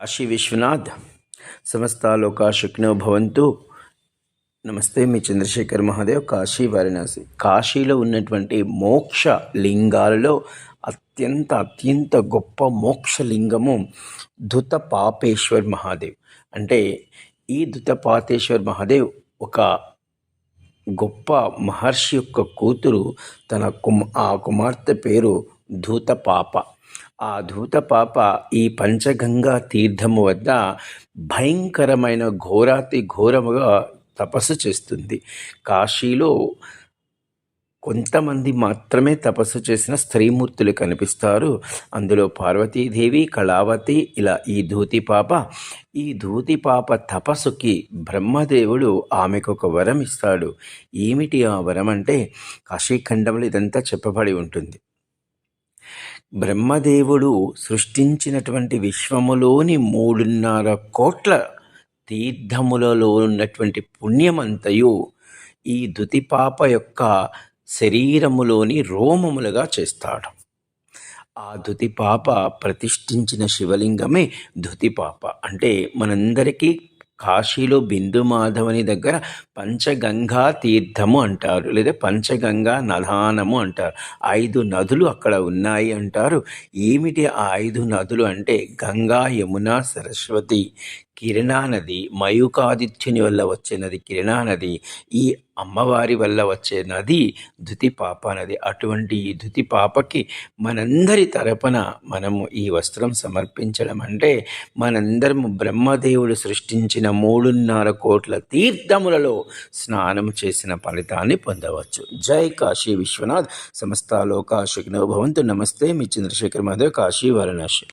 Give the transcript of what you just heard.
కాశీ విశ్వనాథ్. సమస్త శుక్నో భవంతు. నమస్తే మీ చంద్రశేఖర్ మహాదేవ్ కాశీ వారణాసి. కాశీలో ఉన్నటువంటి మోక్ష లింగాలలో అత్యంత అత్యంత గొప్ప మోక్ష లింగము ధృత పాపేశ్వర్ మహాదేవ్. అంటే ఈ ధృత పాపేశ్వర్ మహాదేవ్ ఒక గొప్ప మహర్షి యొక్క కూతురు. తన కుమ ఆ కుమార్తె పేరు ధూత పాప. ఆ ధూత పాప ఈ పంచగంగా తీర్థము వద్ద భయంకరమైన ఘోరాతి ఘోరముగా తపస్సు చేస్తుంది. కాశీలో కొంతమంది మాత్రమే తపస్సు చేసిన స్త్రీమూర్తులు కనిపిస్తారు. అందులో పార్వతీదేవి కళావతి ఇలా ఈ ధూతి పాప ఈ ధూతి పాప తపస్సుకి బ్రహ్మదేవుడు ఆమెకు ఒక వరం ఇస్తాడు. ఏమిటి ఆ వరం అంటే కాశీఖండంలో ఇదంతా చెప్పబడి ఉంటుంది. బ్రహ్మదేవుడు సృష్టించినటువంటి విశ్వములోని మూడున్నర కోట్ల తీర్థములలో ఉన్నటువంటి పుణ్యమంతయు ఈ దుతిపాప యొక్క శరీరములోని రోమములుగా చేస్తాడు. ఆ దుతిపాప ప్రతిష్ఠించిన శివలింగమే దుతిపాప. అంటే మనందరికీ కాశీలో బిందు మాధవని దగ్గర పంచగంగా తీర్థము అంటారు లేదా పంచగంగా నదానము అంటారు. ఐదు నదులు అక్కడ ఉన్నాయి అంటారు. ఏమిటి ఆ ఐదు నదులు అంటే గంగా యమున సరస్వతి. కిరణా నది మయూకాదిత్యుని వల్ల వచ్చే నది కిరణా నది ఈ అమ్మవారి వల్ల వచ్చే నది ధృతిపాప నది అటువంటి ఈ ధృతిపాపకి మనందరి తరపున మనము ఈ వస్త్రం సమర్పించడం అంటే మనందరము బ్రహ్మదేవుడు సృష్టించిన మూడున్నర కోట్ల తీర్థములలో స్నానం చేసిన ఫలితాన్ని పొందవచ్చు. జై కాశీ విశ్వనాథ్. సమస్త శుగ్నో భవంతు. నమస్తే మీ చంద్రశేఖర్ మాధవ్. కాశీ వారణాసి.